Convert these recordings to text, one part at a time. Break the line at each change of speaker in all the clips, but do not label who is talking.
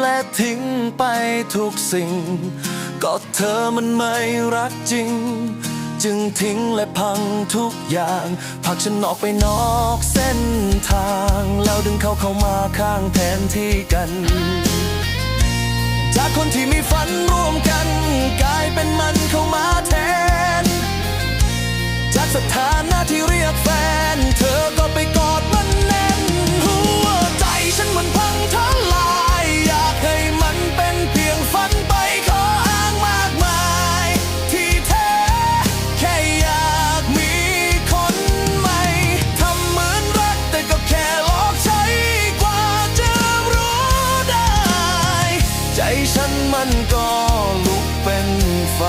และทิ้งไปทุกสิ่ง ก็เธอมันไม่รักจริง จึงทิ้งและพังทุกอย่างผลักฉันออกไปนอกเส้นทาง แล้วดึงเขาเข้ามาข้างแทนที่กัน จากคนที่มีฝันร่วมกัน กลายเป็นมันเข้ามาแท ใจฉันมันก็ลุกเป็นไฟ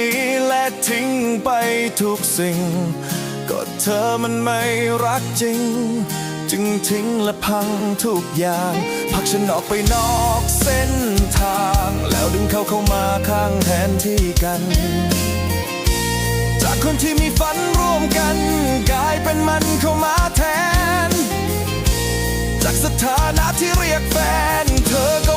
นี้และทิ้งไปทุกสิ่ง ก็เธอมันไม่รักจริง จึงทิ้งและพังทุกอย่างผลักฉันออกไปนอกเส้นทาง แล้วดึงเขาเข้ามาข้างแทนที่กัน จากคนที่มีฝันร่วมกัน กลายเป็นมันเข้ามาแทน จากสถานะที่เรียกแฟนเธอ